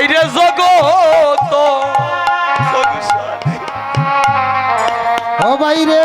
বাইরে জগত। ও বাইরে।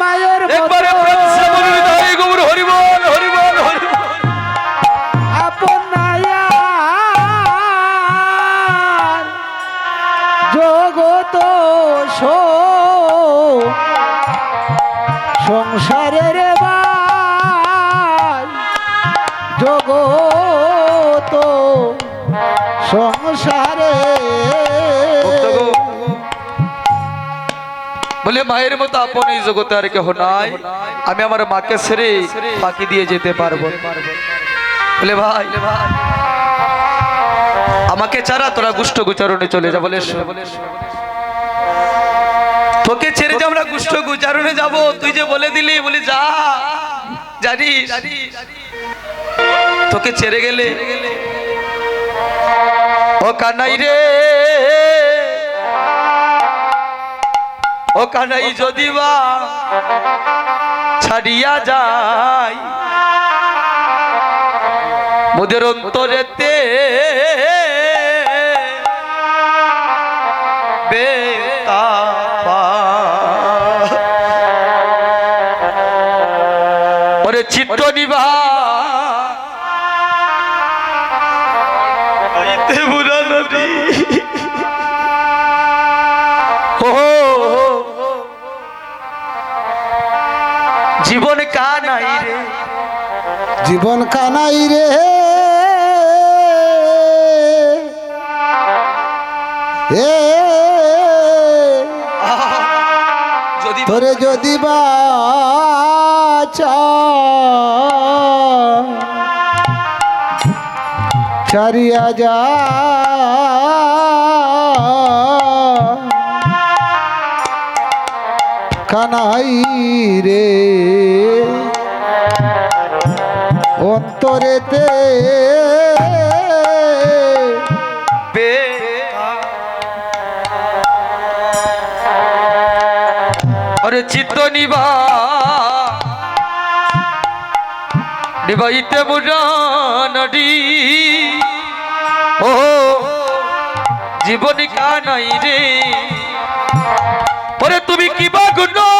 মায়ের একবারে হরিবল হরিবল জগত সো- সংসারের ভাই জগত সংসারে। বলে মায়ের মতো আপন এই জগতে আর কেহ নাই। আমি আমার মাকে ছেড়ে ফাঁকি দিয়ে যেতে পারব। বলে ভাই, আমাকে ছাড়া তোরা গুষ্ঠ গুচারণে চলে যা বলে তোকে ছেড়ে যে আমরা গুষ্ঠ গুচারণে যাব, তুই যে বলে দিলি, বলি যা। জানিস? তোকে ছেড়ে গেলে ও কানাই রে ও কানাই যদি বা ছাড়িয়া যায় মোদের অন্তরেতে। ওরে চিত্ত নিভা জীবন কানাই রে। জীবন কানাই রে। এ। তোরে যদি বা ছাড়িয়া যা। কানাই রে। অন্তরেতে অরে চিত্ত নিবা। নিবাইতে মুরানডি ও জীবন কানাই রে। ওরে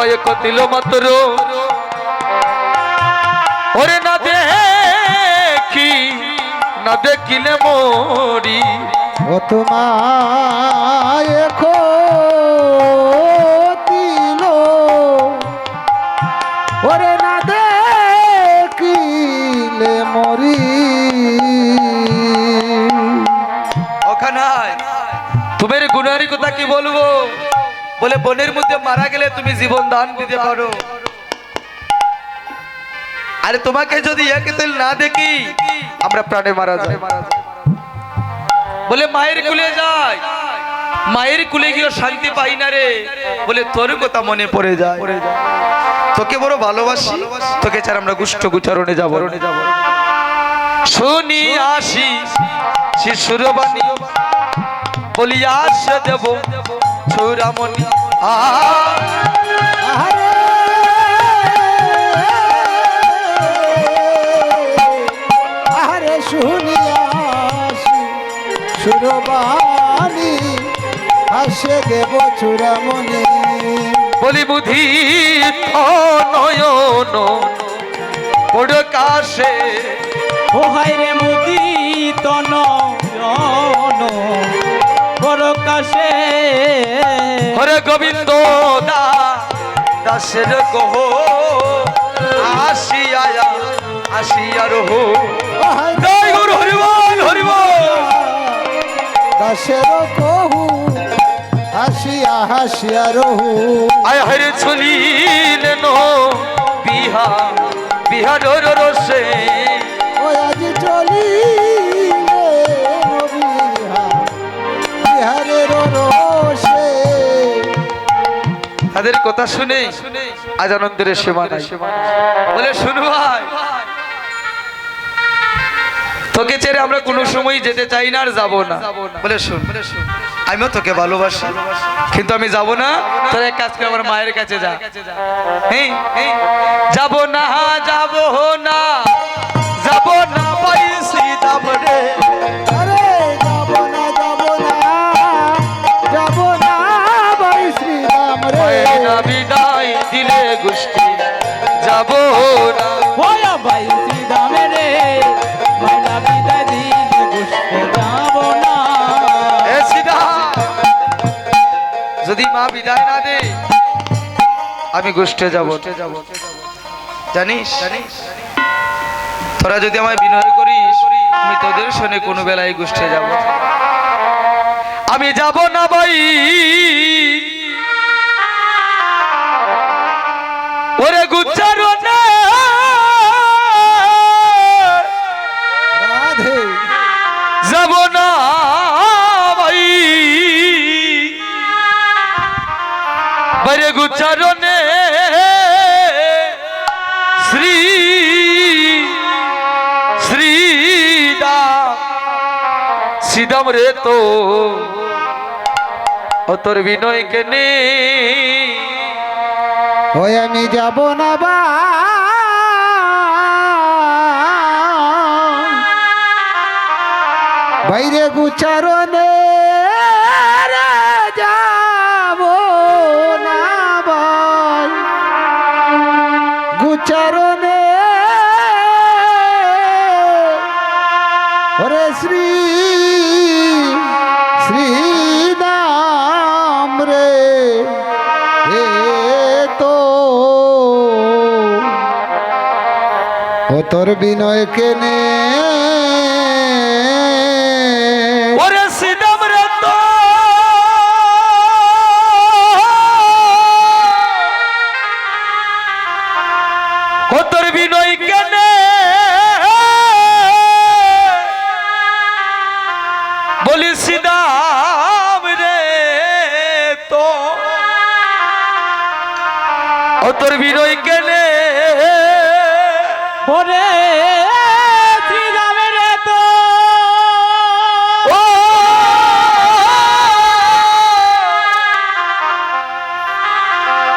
তোমায় কতিল মাত্র। ওরে না দেখি না দেখিলে মরি। ও তোমায় দিল ওরে না দেখিলে মরি। ওখানায় তোমার গুনারি কথা কি বলব? বলে, বনের মধ্যে মারা গেলে তুমি জীবন দান দিতে পারো। আরে, তোমাকে যদি একে না দেখি, আমরা প্রাণে মারা যাই। বলে, মায়ের কুলে যায় মায়ের কুলে গিয়ে শান্তি পাই না রে। বলে, তোর কথা মনে পড়ে যায়। তোকে বড় ভালোবাসি। তোকে ছাড়া আমরা গুষ্ঠ গুচারণে যাব শুনি আসি শিশুর বাণী। বলিয়া সে দেব। চূড়ামণি। আ আহারে আহারে শুনিয়াছি সুরবাণী। হাসে দেব চূড়ামণি। বলি বুদ্ধি নয়ন বড় কাশে। ও হায় রে মুদিত নয়ন বড় কাশে। হরে গোবিন্দ দাসের কহ আসিয়া আসিয়া রহ। জয় গুরু হরিবল হরিবল দাসের কহু হাসিয়া হাসিয়া রহু। আয় হরে চলিলেন বিহা বিহার রসে ওই আজ তাদের কথা শুনে আজ আনন্দের বলে, শুনু ভাই, তোকে ছেড়ে আমরা কোনো সময় যেতে চাই না আর যাব না। বলে, শুন, আমিও তোকে ভালোবাসি, কিন্তু আমি যাব না। তোর এক কাজ করে, আমার মায়ের কাছে যা। যাব না যাব না যাব না পাই সীতাম যদি মা বিদায় না দে। আমি গোষ্ঠে যাব। জানিস? জানিস? তোরা যদি আমায় বিনয় করিস আমি তোদের শোনে কোনো বেলায় গোষ্ঠে যাব। আমি যাব না ভাই। বাইরে গুচ্চারণে শ্রী শ্রীদাম শ্রীদাম রে তো তোর বিনয় কেনে ওই আমি যাব না বা বাইরে গুচারণে ও তোর বিনয় কেনে? ওরে তোর বিনয় কেনে? বলি রে তো। ওরে শ্রীরামে তো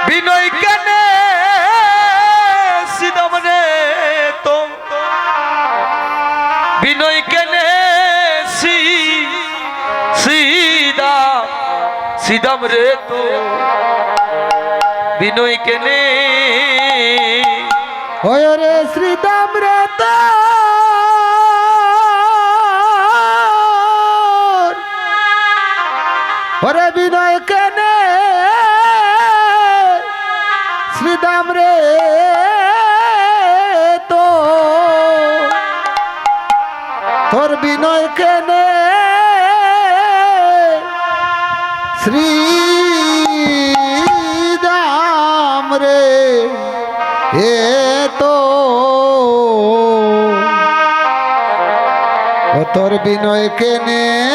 বিনয় কেনে সিদম রে তো বিনয় কেনে সি সিদা সিদম রে তো বিনয় কেনে ওই রে শ্রীদাম তোর বিনয় কেনে? শ্রী দাম রে এ তো তোর বিনয় কেনে?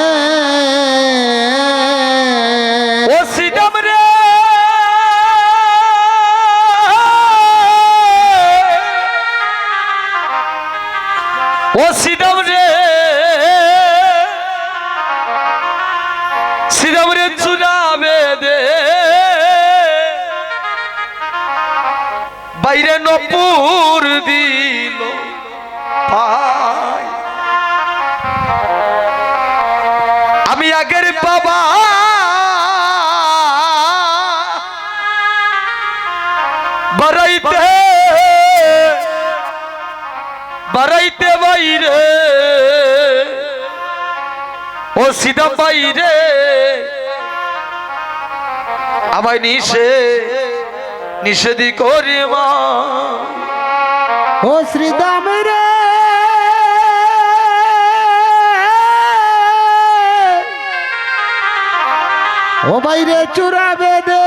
ও সিদম রে। সিদম রে চুরাবে দে বারাইতে বাইরে। ও সিধা বাইরে। আমায় নিষে নিষেধি করি মা ও শ্রীদাম রে ও বাইরে চূড়া বেদে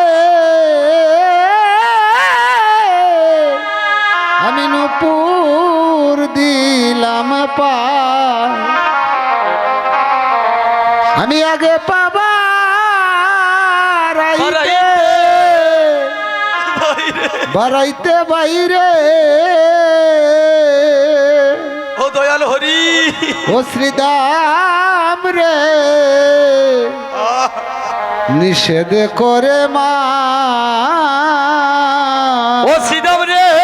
আমি আগে পাবা বাড়াইতে বাইরে। ও দয়াল হরি। ও শ্রীদাম রে। নিষেধ করে মা। ও সিদাম রে।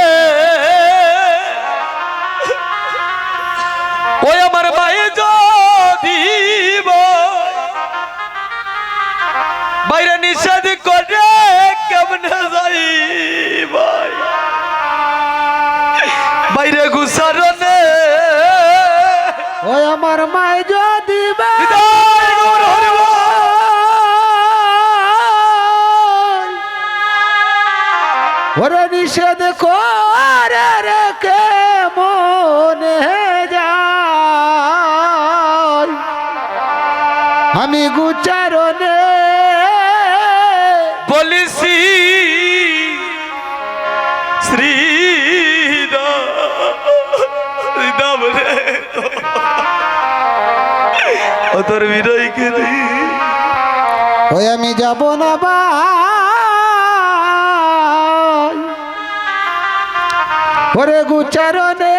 আমার মায় যদি। ওরে নিষেধ করে রেখে মনে যায় আমি গুচারণে তোর বিরই কে ওই আমি যাব না ভাই। ওরে গুচারণে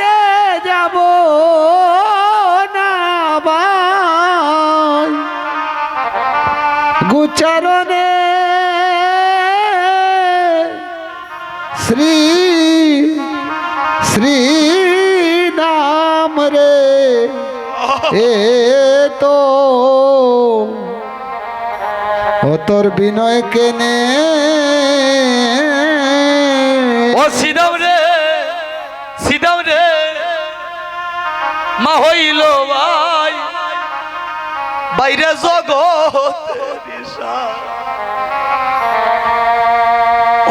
রে যাব না ভাই। গুচারণে শ্রী শ্রী নাম রে। এ তো। ও তোর বিনয় কেনে? ও সিদাম রে সিদাম রে, মা হইল ভাই। বাইরে জগৎ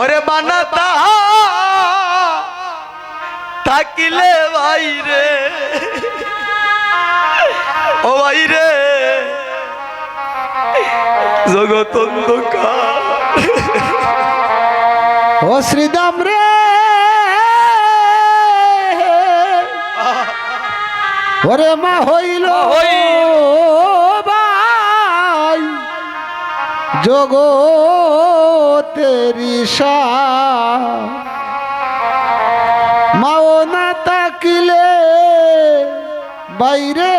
ওরে বানাতা থাকিলে বাইরে ও বাইরে জগৎ অন্ধকার। ও শ্রীদাম রে। ওরে মা হইল। ভাই। জগতেরি মাও না তাকিলে বাইরে।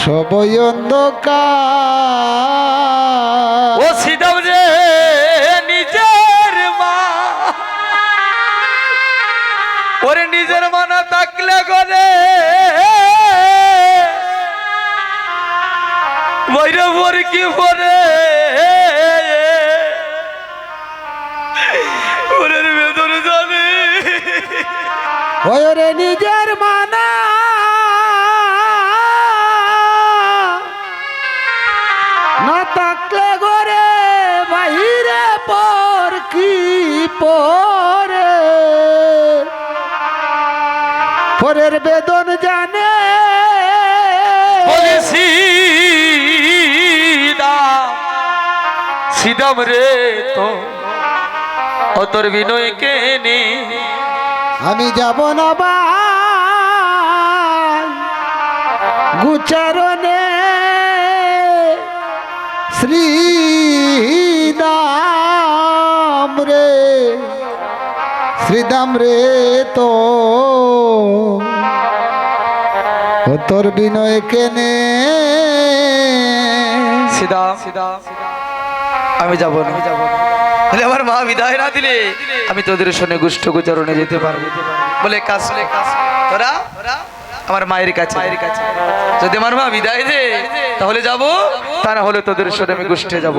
সবই অন্ধকার। নিজের মা। ওরে নিজের মা না থাকলে গরে বৈরে বর কি পরে? ওরে নিজের মানা। না থাকলে গরে বাহিরে পর কি পরে? পরের বেদন জানে। সিদাম রে তো ও তোর বিনয় কেনে আমি যাব না ভাই গুচারণে শ্রী দাম রে, শ্রীদাম রে তো। তোর বিনয় কেনে। সিদা, আমি যাব না। বলে, আমার মা বিদায় না দিলে আমি তোদের সঙ্গে গুষ্ঠ গুচরণে যেতে পারব। বলে, কাজ তোরা আমার মায়ের কাছে মায়ের কাছে যদি আমার মা বিদায় দে তাহলে যাব। তা না হলে তোদের সঙ্গে আমি গোষ্ঠে যাব।